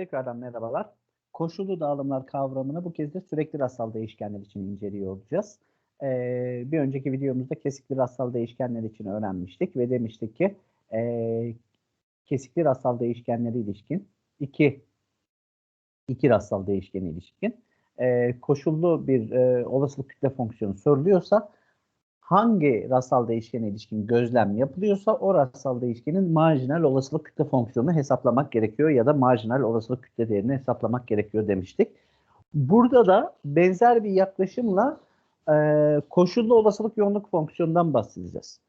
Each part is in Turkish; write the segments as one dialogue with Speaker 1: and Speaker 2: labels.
Speaker 1: Tekrardan merhabalar. Koşullu dağılımlar kavramını bu kez de sürekli rastsal değişkenler için inceliyor olacağız. Ee, bir önceki videomuzda kesikli rastsal değişkenler için öğrenmiştik ve demiştik ki e, kesikli rastsal değişkenlere ilişkin iki iki rastsal değişkene ilişkin e, koşullu bir e, olasılık kütle fonksiyonu soruluyorsa hangi rastsal değişkene ilişkin gözlem yapılıyorsa o rastsal değişkenin marjinal olasılık kütle fonksiyonunu hesaplamak gerekiyor ya da marjinal olasılık kütle değerini hesaplamak gerekiyor demiştik. Burada da benzer bir yaklaşımla e, koşullu olasılık yoğunluk fonksiyonundan bahsedeceğiz.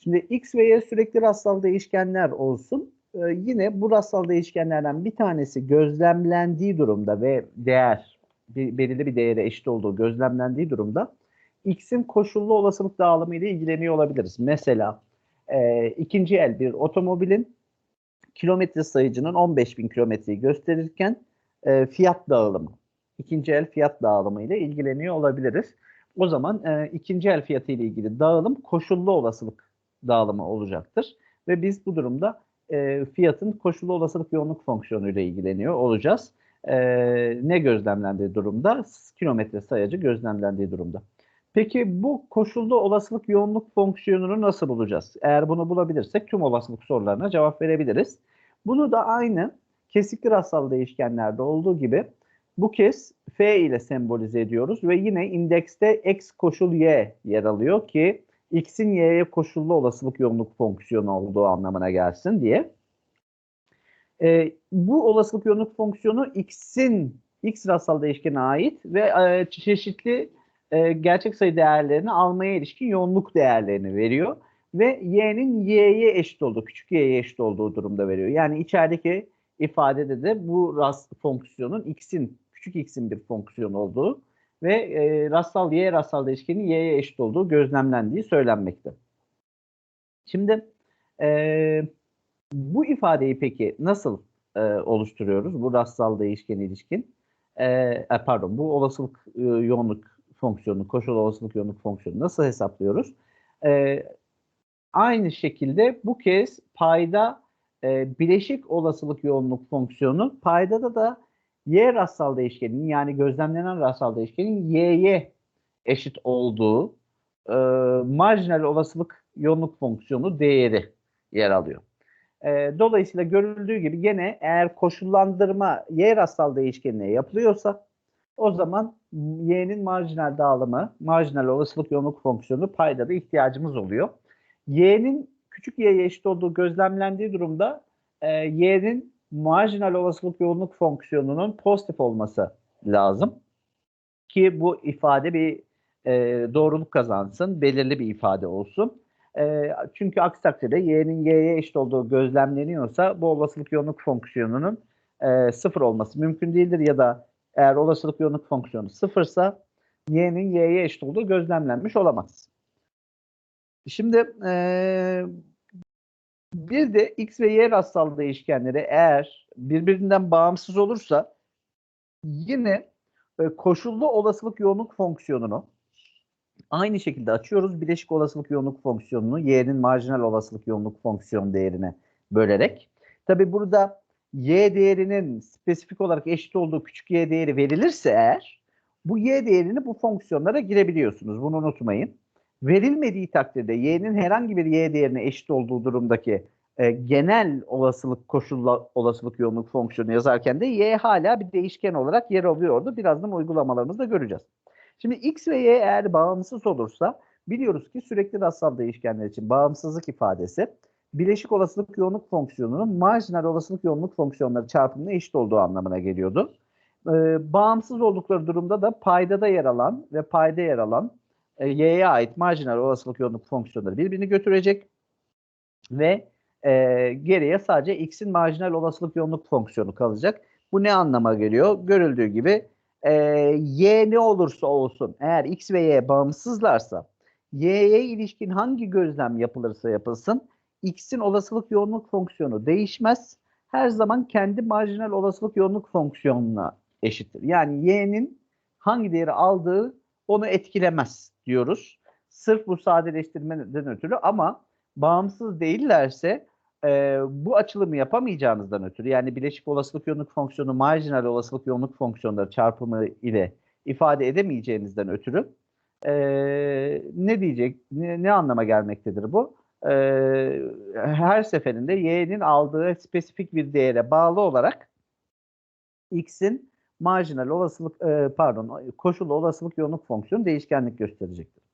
Speaker 1: Şimdi x ve y sürekli rastsal değişkenler olsun. E, yine bu rastsal değişkenlerden bir tanesi gözlemlendiği durumda ve değer bir, belirli bir değere eşit olduğu gözlemlendiği durumda X'in koşullu olasılık dağılımı ile ilgileniyor olabiliriz. Mesela e, ikinci el bir otomobilin kilometre sayıcının 15 bin kilometreyi gösterirken e, fiyat dağılımı, ikinci el fiyat dağılımı ile ilgileniyor olabiliriz. O zaman e, ikinci el fiyatı ile ilgili dağılım koşullu olasılık dağılımı olacaktır. Ve biz bu durumda e, fiyatın koşullu olasılık yoğunluk fonksiyonu ile ilgileniyor olacağız. E, ne gözlemlendiği durumda? Kilometre sayacı gözlemlendiği durumda. Peki bu koşullu olasılık yoğunluk fonksiyonunu nasıl bulacağız? Eğer bunu bulabilirsek tüm olasılık sorularına cevap verebiliriz. Bunu da aynı kesikli rastsal değişkenlerde olduğu gibi bu kez f ile sembolize ediyoruz ve yine indekste x koşul y yer alıyor ki x'in y'ye koşullu olasılık yoğunluk fonksiyonu olduğu anlamına gelsin diye. E, bu olasılık yoğunluk fonksiyonu x'in x rastsal değişkene ait ve e, çeşitli e, gerçek sayı değerlerini almaya ilişkin yoğunluk değerlerini veriyor. Ve y'nin y'ye eşit olduğu, küçük y'ye eşit olduğu durumda veriyor. Yani içerideki ifadede de bu rast fonksiyonun x'in, küçük x'in bir fonksiyon olduğu ve e, rastsal y rastsal değişkenin y'ye eşit olduğu gözlemlendiği söylenmekte. Şimdi e, bu ifadeyi peki nasıl e, oluşturuyoruz? Bu rastsal değişken ilişkin. E, e pardon, bu olasılık e, yoğunluk fonksiyonu, koşul olasılık yoğunluk fonksiyonu nasıl hesaplıyoruz? E, aynı şekilde bu kez payda e, bileşik olasılık yoğunluk fonksiyonu, paydada da y rastsal değişkenin yani gözlemlenen rastsal değişkenin y'ye eşit olduğu e, marjinal olasılık yoğunluk fonksiyonu değeri yer alıyor. E, dolayısıyla görüldüğü gibi gene eğer koşullandırma y rastsal değişkenine yapılıyorsa o zaman y'nin marjinal dağılımı, marjinal olasılık yoğunluk fonksiyonu payda da ihtiyacımız oluyor. y'nin küçük y'ye eşit olduğu gözlemlendiği durumda e, y'nin marjinal olasılık yoğunluk fonksiyonunun pozitif olması lazım. Ki bu ifade bir e, doğruluk kazansın, belirli bir ifade olsun. E, çünkü aksi takdirde y'nin y'ye eşit olduğu gözlemleniyorsa bu olasılık yoğunluk fonksiyonunun e, sıfır olması mümkün değildir ya da eğer olasılık yoğunluk fonksiyonu sıfırsa y'nin y'ye eşit olduğu gözlemlenmiş olamaz. Şimdi ee, bir de x ve y rastsal değişkenleri eğer birbirinden bağımsız olursa yine e, koşullu olasılık yoğunluk fonksiyonunu aynı şekilde açıyoruz. Bileşik olasılık yoğunluk fonksiyonunu y'nin marjinal olasılık yoğunluk fonksiyon değerine bölerek. Tabi burada y değerinin spesifik olarak eşit olduğu küçük y değeri verilirse eğer bu y değerini bu fonksiyonlara girebiliyorsunuz. Bunu unutmayın. Verilmediği takdirde y'nin herhangi bir y değerine eşit olduğu durumdaki e, genel olasılık koşulla olasılık yoğunluk fonksiyonu yazarken de y hala bir değişken olarak yer alıyordu. Birazdan uygulamalarımızda göreceğiz. Şimdi x ve y eğer bağımsız olursa biliyoruz ki sürekli rastsal değişkenler için bağımsızlık ifadesi bileşik olasılık yoğunluk fonksiyonunun marjinal olasılık yoğunluk fonksiyonları çarpımına eşit olduğu anlamına geliyordu. Ee, bağımsız oldukları durumda da paydada yer alan ve payda yer alan e, y'ye ait marjinal olasılık yoğunluk fonksiyonları birbirini götürecek ve e, geriye sadece x'in marjinal olasılık yoğunluk fonksiyonu kalacak. Bu ne anlama geliyor? Görüldüğü gibi e, y ne olursa olsun eğer x ve y bağımsızlarsa y'ye ilişkin hangi gözlem yapılırsa yapılsın x'in olasılık yoğunluk fonksiyonu değişmez. Her zaman kendi marjinal olasılık yoğunluk fonksiyonuna eşittir. Yani y'nin hangi değeri aldığı onu etkilemez diyoruz. Sırf bu sadeleştirmeden ötürü ama bağımsız değillerse e, bu açılımı yapamayacağınızdan ötürü yani bileşik olasılık yoğunluk fonksiyonu marjinal olasılık yoğunluk fonksiyonları çarpımı ile ifade edemeyeceğinizden ötürü e, ne diyecek, ne, ne anlama gelmektedir bu? E, her seferinde y'nin aldığı spesifik bir değere bağlı olarak x'in marjinal olasılık e, pardon koşullu olasılık yoğunluk fonksiyonu değişkenlik gösterecektir.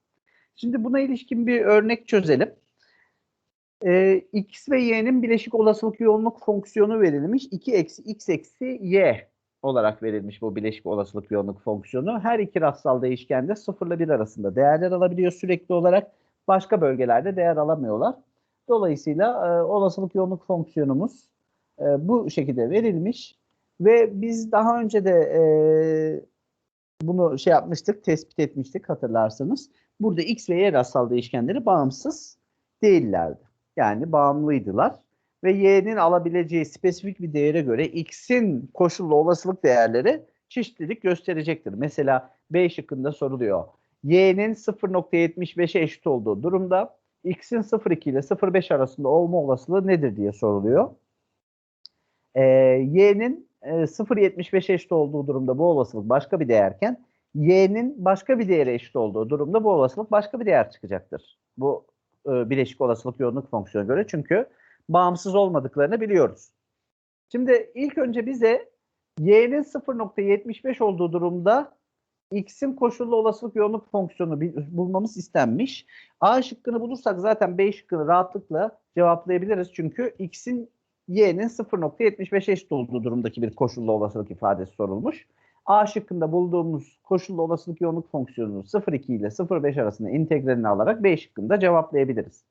Speaker 1: Şimdi buna ilişkin bir örnek çözelim. E, x ve y'nin bileşik olasılık yoğunluk fonksiyonu verilmiş. 2 eksi x eksi y olarak verilmiş bu bileşik olasılık yoğunluk fonksiyonu. Her iki rastsal değişkende 0 ile 1 arasında değerler alabiliyor sürekli olarak. Başka bölgelerde değer alamıyorlar. Dolayısıyla e, olasılık yoğunluk fonksiyonumuz e, bu şekilde verilmiş. Ve biz daha önce de e, bunu şey yapmıştık, tespit etmiştik hatırlarsanız. Burada x ve y rastsal değişkenleri bağımsız değillerdi. Yani bağımlıydılar. Ve y'nin alabileceği spesifik bir değere göre x'in koşullu olasılık değerleri çeşitlilik gösterecektir. Mesela B şıkkında soruluyor. Y'nin 0.75'e eşit olduğu durumda x'in 0.2 ile 0.5 arasında olma olasılığı nedir diye soruluyor. Ee, y'nin 0.75'e eşit olduğu durumda bu olasılık başka bir değerken y'nin başka bir değere eşit olduğu durumda bu olasılık başka bir değer çıkacaktır. Bu e, bileşik olasılık yoğunluk fonksiyonu göre çünkü bağımsız olmadıklarını biliyoruz. Şimdi ilk önce bize y'nin 0.75 olduğu durumda x'in koşullu olasılık yoğunluk fonksiyonu bulmamız istenmiş. A şıkkını bulursak zaten B şıkkını rahatlıkla cevaplayabiliriz. Çünkü x'in y'nin 0.75 eşit olduğu durumdaki bir koşullu olasılık ifadesi sorulmuş. A şıkkında bulduğumuz koşullu olasılık yoğunluk fonksiyonunu 0.2 ile 0.5 arasında integralini alarak B şıkkında cevaplayabiliriz.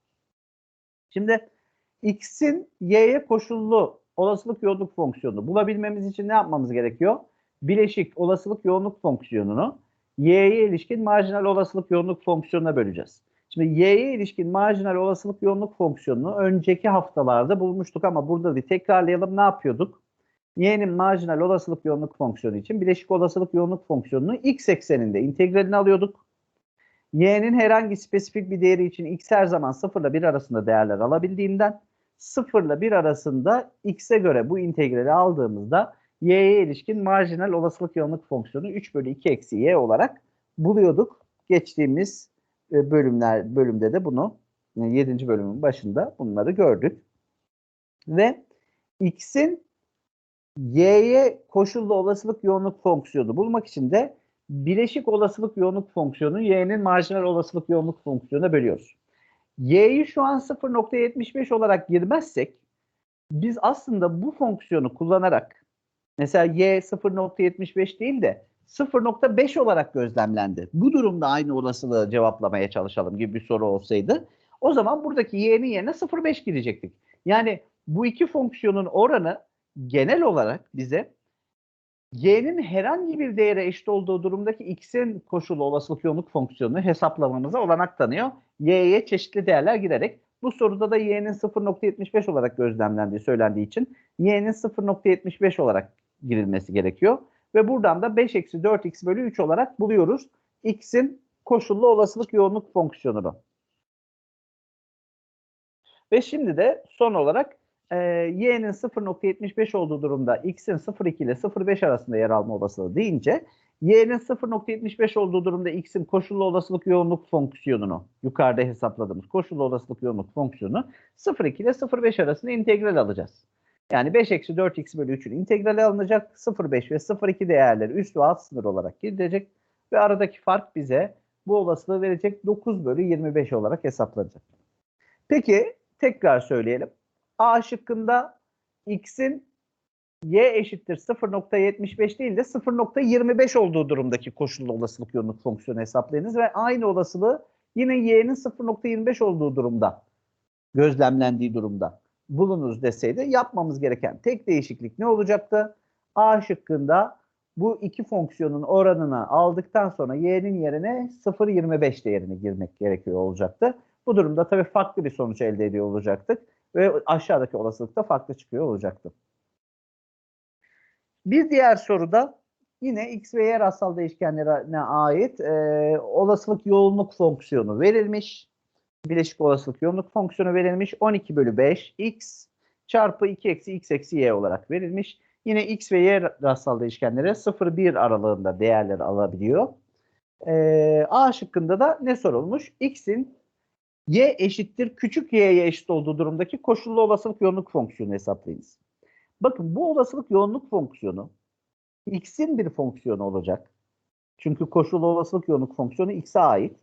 Speaker 1: Şimdi x'in y'ye koşullu olasılık yoğunluk fonksiyonunu bulabilmemiz için ne yapmamız gerekiyor? Bileşik olasılık yoğunluk fonksiyonunu y'ye ilişkin marjinal olasılık yoğunluk fonksiyonuna böleceğiz. Şimdi y'ye ilişkin marjinal olasılık yoğunluk fonksiyonunu önceki haftalarda bulmuştuk ama burada bir tekrarlayalım ne yapıyorduk? y'nin marjinal olasılık yoğunluk fonksiyonu için bileşik olasılık yoğunluk fonksiyonunu x ekseninde integralini alıyorduk. y'nin herhangi spesifik bir değeri için x her zaman 0 ile 1 arasında değerler alabildiğinden 0 ile 1 arasında x'e göre bu integrali aldığımızda y'ye ilişkin marjinal olasılık yoğunluk fonksiyonu 3 bölü 2 eksi y olarak buluyorduk. Geçtiğimiz e, bölümler bölümde de bunu 7. bölümün başında bunları gördük. Ve x'in y'ye koşullu olasılık yoğunluk fonksiyonu bulmak için de bileşik olasılık yoğunluk fonksiyonu y'nin marjinal olasılık yoğunluk fonksiyonuna bölüyoruz. y'yi şu an 0.75 olarak girmezsek biz aslında bu fonksiyonu kullanarak mesela y 0.75 değil de 0.5 olarak gözlemlendi. Bu durumda aynı olasılığı cevaplamaya çalışalım gibi bir soru olsaydı o zaman buradaki y'nin yerine 0.5 girecektik. Yani bu iki fonksiyonun oranı genel olarak bize y'nin herhangi bir değere eşit olduğu durumdaki x'in koşulu olasılık yoğunluk fonksiyonunu hesaplamamıza olanak tanıyor. y'ye çeşitli değerler girerek bu soruda da y'nin 0.75 olarak gözlemlendiği söylendiği için y'nin 0.75 olarak girilmesi gerekiyor. Ve buradan da 5 eksi 4x bölü 3 olarak buluyoruz. x'in koşullu olasılık yoğunluk fonksiyonunu. Ve şimdi de son olarak e, y'nin 0.75 olduğu durumda x'in 0.2 ile 0.5 arasında yer alma olasılığı deyince y'nin 0.75 olduğu durumda x'in koşullu olasılık yoğunluk fonksiyonunu yukarıda hesapladığımız koşullu olasılık yoğunluk fonksiyonu 0.2 ile 0.5 arasında integral alacağız. Yani 5 eksi 4x bölü 3'ün integrali alınacak. 0.5 ve 0.2 değerleri üst ve alt sınır olarak girilecek. Ve aradaki fark bize bu olasılığı verecek 9 bölü 25 olarak hesaplanacak. Peki tekrar söyleyelim. A şıkkında x'in y eşittir 0.75 değil de 0.25 olduğu durumdaki koşullu olasılık yoğunluk fonksiyonu hesaplayınız ve aynı olasılığı yine y'nin 0.25 olduğu durumda gözlemlendiği durumda bulunuz deseydi yapmamız gereken tek değişiklik ne olacaktı? A şıkkında bu iki fonksiyonun oranını aldıktan sonra y'nin yerine 0.25 değerini girmek gerekiyor olacaktı. Bu durumda tabii farklı bir sonuç elde ediyor olacaktık ve aşağıdaki olasılık da farklı çıkıyor olacaktı. Bir diğer soruda yine x ve y rastsal değişkenlerine ait e, olasılık yoğunluk fonksiyonu verilmiş. Bileşik olasılık yoğunluk fonksiyonu verilmiş. 12 bölü 5 x çarpı 2 eksi x eksi y olarak verilmiş. Yine x ve y rastsal değişkenleri 0-1 aralığında değerler alabiliyor. Ee, A şıkkında da ne sorulmuş? X'in y eşittir küçük y'ye eşit olduğu durumdaki koşullu olasılık yoğunluk fonksiyonu hesaplayınız. Bakın bu olasılık yoğunluk fonksiyonu x'in bir fonksiyonu olacak. Çünkü koşullu olasılık yoğunluk fonksiyonu x'e ait.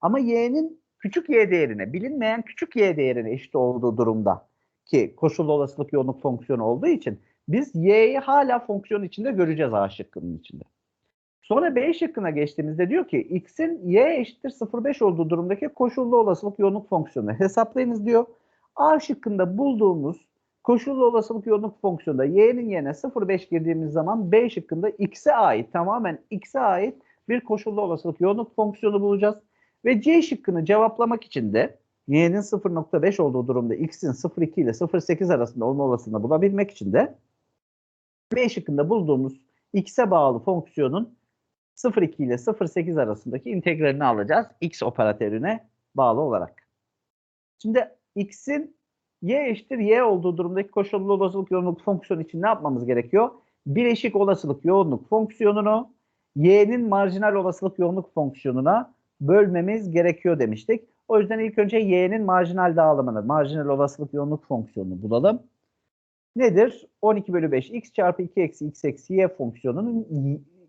Speaker 1: Ama y'nin küçük y değerine, bilinmeyen küçük y değerine eşit olduğu durumda ki koşullu olasılık yoğunluk fonksiyonu olduğu için biz y'yi hala fonksiyon içinde göreceğiz A şıkkının içinde. Sonra B şıkkına geçtiğimizde diyor ki x'in y eşittir 0,5 olduğu durumdaki koşullu olasılık yoğunluk fonksiyonu hesaplayınız diyor. A şıkkında bulduğumuz koşullu olasılık yoğunluk fonksiyonunda y'nin yerine 0,5 girdiğimiz zaman B şıkkında x'e ait tamamen x'e ait bir koşullu olasılık yoğunluk fonksiyonu bulacağız. Ve C şıkkını cevaplamak için de y'nin 0.5 olduğu durumda x'in 0.2 ile 0.8 arasında olma olasılığını bulabilmek için de B şıkkında bulduğumuz x'e bağlı fonksiyonun 0.2 ile 0.8 arasındaki integralini alacağız x operatörüne bağlı olarak. Şimdi x'in y eşittir y olduğu durumdaki koşullu olasılık yoğunluk fonksiyonu için ne yapmamız gerekiyor? Bileşik olasılık yoğunluk fonksiyonunu y'nin marjinal olasılık yoğunluk fonksiyonuna bölmemiz gerekiyor demiştik. O yüzden ilk önce y'nin marjinal dağılımını, marjinal olasılık yoğunluk fonksiyonunu bulalım. Nedir? 12 bölü 5 x çarpı 2 eksi x eksi y fonksiyonunun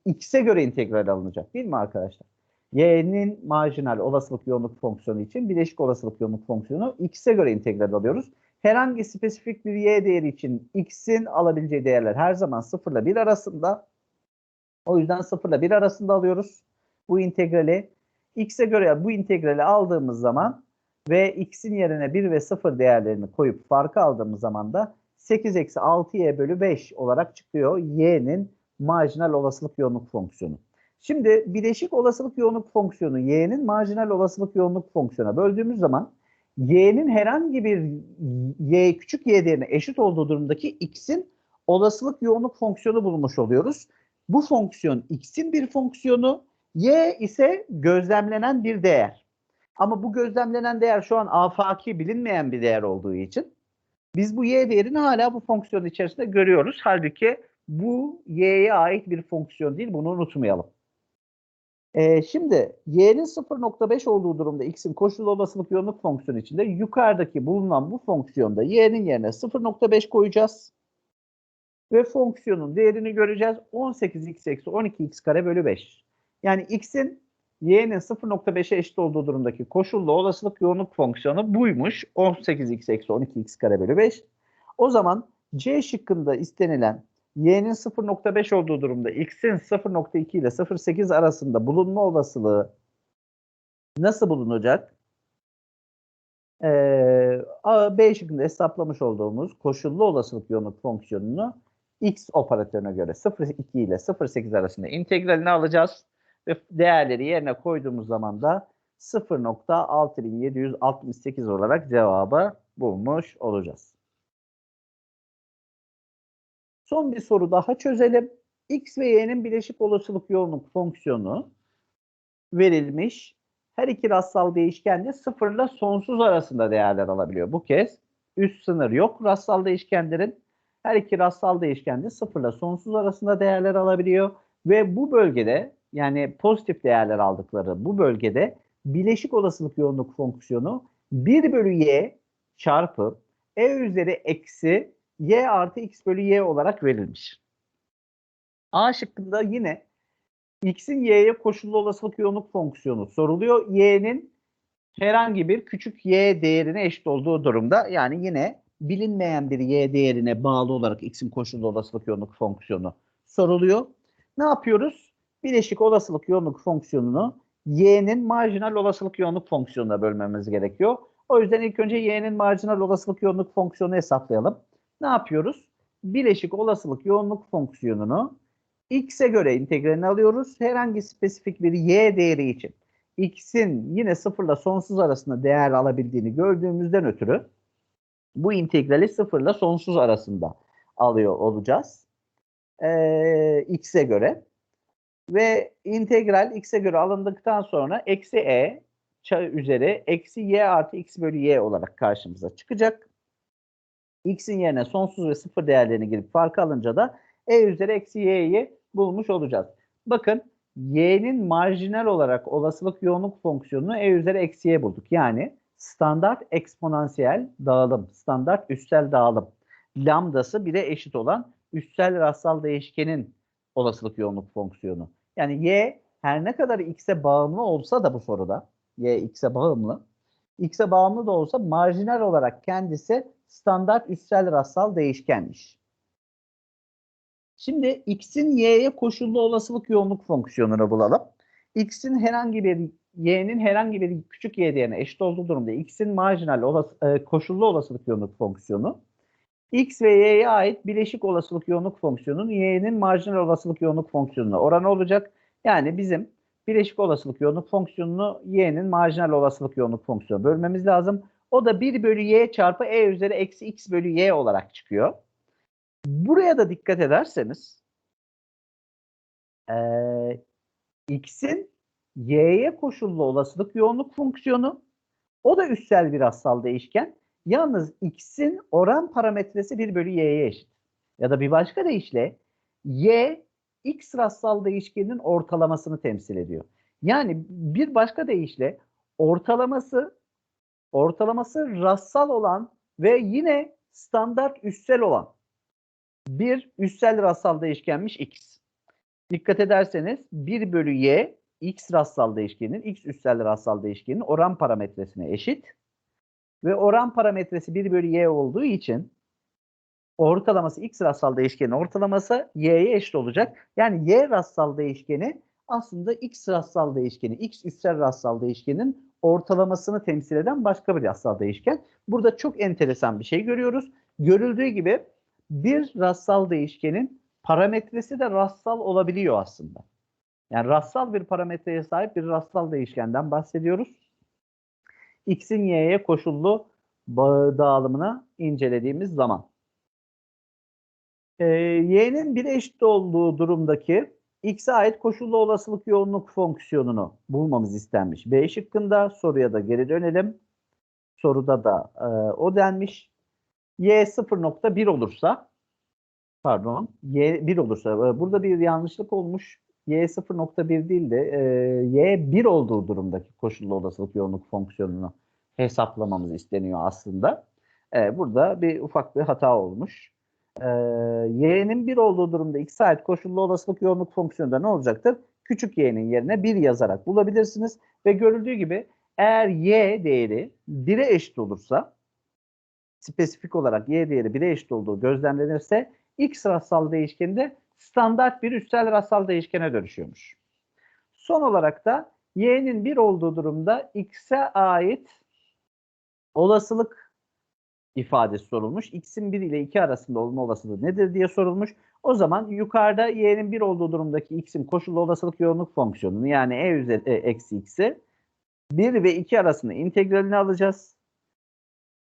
Speaker 1: x'e göre integral alınacak değil mi arkadaşlar? y'nin marjinal olasılık yoğunluk fonksiyonu için bileşik olasılık yoğunluk fonksiyonu x'e göre integral alıyoruz. Herhangi spesifik bir y değeri için x'in alabileceği değerler her zaman 0 ile 1 arasında. O yüzden 0 ile 1 arasında alıyoruz bu integrali. X'e göre bu integrali aldığımız zaman ve x'in yerine 1 ve 0 değerlerini koyup farkı aldığımız zaman da 8 eksi 6y bölü 5 olarak çıkıyor y'nin marjinal olasılık yoğunluk fonksiyonu. Şimdi bileşik olasılık yoğunluk fonksiyonu y'nin marjinal olasılık yoğunluk fonksiyona böldüğümüz zaman y'nin herhangi bir y küçük y değerine eşit olduğu durumdaki x'in olasılık yoğunluk fonksiyonu bulmuş oluyoruz. Bu fonksiyon x'in bir fonksiyonu, y ise gözlemlenen bir değer. Ama bu gözlemlenen değer şu an afaki bilinmeyen bir değer olduğu için biz bu y değerini hala bu fonksiyon içerisinde görüyoruz. Halbuki bu y'ye ait bir fonksiyon değil. Bunu unutmayalım. Ee, şimdi y'nin 0.5 olduğu durumda x'in koşullu olasılık yoğunluk fonksiyonu içinde yukarıdaki bulunan bu fonksiyonda y'nin yerine 0.5 koyacağız. Ve fonksiyonun değerini göreceğiz. 18x eksi 12x kare bölü 5. Yani x'in y'nin 0.5'e eşit olduğu durumdaki koşullu olasılık yoğunluk fonksiyonu buymuş. 18x eksi 12x kare bölü 5. O zaman C şıkkında istenilen y'nin 0.5 olduğu durumda x'in 0.2 ile 0.8 arasında bulunma olasılığı nasıl bulunacak? Ee, B şıkkında hesaplamış olduğumuz koşullu olasılık yoğunluk fonksiyonunu x operatörüne göre 0.2 ile 0.8 arasında integralini alacağız ve değerleri yerine koyduğumuz zaman da 0.6768 olarak cevabı bulmuş olacağız. Son bir soru daha çözelim. X ve Y'nin bileşik olasılık yoğunluk fonksiyonu verilmiş. Her iki rastsal değişkende sıfırla sonsuz arasında değerler alabiliyor. Bu kez üst sınır yok rastsal değişkenlerin. Her iki rastsal değişkende sıfırla sonsuz arasında değerler alabiliyor. Ve bu bölgede yani pozitif değerler aldıkları bu bölgede bileşik olasılık yoğunluk fonksiyonu 1 bölü y çarpı e üzeri eksi y artı x bölü y olarak verilmiş. A şıkkında yine x'in y'ye koşullu olasılık yoğunluk fonksiyonu soruluyor. y'nin herhangi bir küçük y değerine eşit olduğu durumda yani yine bilinmeyen bir y değerine bağlı olarak x'in koşullu olasılık yoğunluk fonksiyonu soruluyor. Ne yapıyoruz? Bileşik olasılık yoğunluk fonksiyonunu y'nin marjinal olasılık yoğunluk fonksiyonuna bölmemiz gerekiyor. O yüzden ilk önce y'nin marjinal olasılık yoğunluk fonksiyonunu hesaplayalım ne yapıyoruz? Bileşik olasılık yoğunluk fonksiyonunu x'e göre integralini alıyoruz. Herhangi spesifik bir y değeri için x'in yine sıfırla sonsuz arasında değer alabildiğini gördüğümüzden ötürü bu integrali sıfırla sonsuz arasında alıyor olacağız. Ee, x'e göre. Ve integral x'e göre alındıktan sonra eksi e üzeri eksi y artı x bölü y olarak karşımıza çıkacak. x'in yerine sonsuz ve sıfır değerlerini girip farkı alınca da e üzeri eksi y'yi bulmuş olacağız. Bakın y'nin marjinal olarak olasılık yoğunluk fonksiyonunu e üzeri eksi y bulduk. Yani standart eksponansiyel dağılım, standart üstel dağılım. Lambdası 1'e eşit olan üstel rastsal değişkenin olasılık yoğunluk fonksiyonu. Yani y her ne kadar x'e bağımlı olsa da bu soruda, y x'e bağımlı, x'e bağımlı da olsa marjinal olarak kendisi standart üstel rastsal değişkenmiş. Şimdi x'in y'ye koşullu olasılık yoğunluk fonksiyonunu bulalım. x'in herhangi bir y'nin herhangi bir küçük y değerine eşit olduğu durumda x'in marjinal olası, e, koşullu olasılık yoğunluk fonksiyonu x ve y'ye ait bileşik olasılık yoğunluk fonksiyonunun y'nin marjinal olasılık yoğunluk fonksiyonuna oranı olacak. Yani bizim bileşik olasılık yoğunluk fonksiyonunu y'nin marjinal olasılık yoğunluk fonksiyonu bölmemiz lazım. O da 1 bölü y çarpı e üzeri eksi x bölü y olarak çıkıyor. Buraya da dikkat ederseniz ee, x'in y'ye koşullu olasılık yoğunluk fonksiyonu o da üstel bir asal değişken. Yalnız x'in oran parametresi 1 bölü y'ye eşit. Ya da bir başka deyişle y x rastsal değişkenin ortalamasını temsil ediyor. Yani bir başka deyişle ortalaması ortalaması rastsal olan ve yine standart üstel olan bir üstel rastsal değişkenmiş x. Dikkat ederseniz 1 bölü y x rastsal değişkenin x üstel rastsal değişkenin oran parametresine eşit. Ve oran parametresi 1 bölü y olduğu için ortalaması x rastsal değişkenin ortalaması y'ye eşit olacak. Yani y rastsal değişkeni aslında x rastsal değişkeni, x üstel rastsal değişkenin ortalamasını temsil eden başka bir rastsal değişken. Burada çok enteresan bir şey görüyoruz. Görüldüğü gibi bir rastsal değişkenin parametresi de rastsal olabiliyor aslında. Yani rastsal bir parametreye sahip bir rastsal değişkenden bahsediyoruz. X'in Y'ye koşullu dağılımını incelediğimiz zaman. Ee, Y'nin bir eşit olduğu durumdaki X'e ait koşullu olasılık yoğunluk fonksiyonunu bulmamız istenmiş. B şıkkında soruya da geri dönelim. Soruda da e, o denmiş. Y 0.1 olursa pardon Y 1 olursa e, burada bir yanlışlık olmuş. Y 0.1 değil de e, Y 1 olduğu durumdaki koşullu olasılık yoğunluk fonksiyonunu hesaplamamız isteniyor aslında. E, burada bir ufak bir hata olmuş. E, y'nin 1 olduğu durumda x ait koşullu olasılık yoğunluk fonksiyonunda ne olacaktır? Küçük y'nin yerine 1 yazarak bulabilirsiniz. Ve görüldüğü gibi eğer y değeri 1'e eşit olursa spesifik olarak y değeri 1'e eşit olduğu gözlemlenirse x rastsal değişkeni de standart bir üstel rastsal değişkene dönüşüyormuş. Son olarak da y'nin 1 olduğu durumda x'e ait olasılık ifadesi sorulmuş. X'in 1 ile 2 arasında olma olasılığı nedir diye sorulmuş. O zaman yukarıda y'nin 1 olduğu durumdaki x'in koşullu olasılık yoğunluk fonksiyonunu yani e üzeri e, eksi x'i 1 ve 2 arasında integralini alacağız.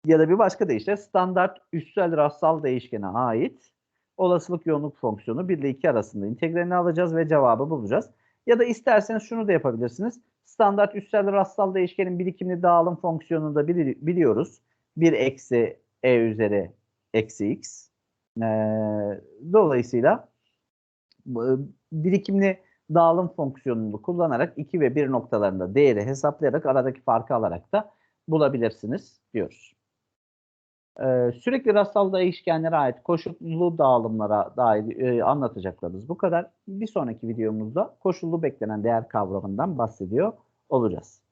Speaker 1: Ya da bir başka deyişle standart üstel rastsal değişkene ait olasılık yoğunluk fonksiyonu 1 ile 2 arasında integralini alacağız ve cevabı bulacağız. Ya da isterseniz şunu da yapabilirsiniz. Standart üstel rastsal değişkenin birikimli dağılım fonksiyonunu da biliyoruz. 1 eksi e üzeri eksi x. Ee, dolayısıyla birikimli dağılım fonksiyonunu kullanarak 2 ve 1 noktalarında değeri hesaplayarak aradaki farkı alarak da bulabilirsiniz diyoruz. Ee, sürekli rastsal değişkenlere ait koşullu dağılımlara dair e, anlatacaklarımız bu kadar. Bir sonraki videomuzda koşullu beklenen değer kavramından bahsediyor olacağız.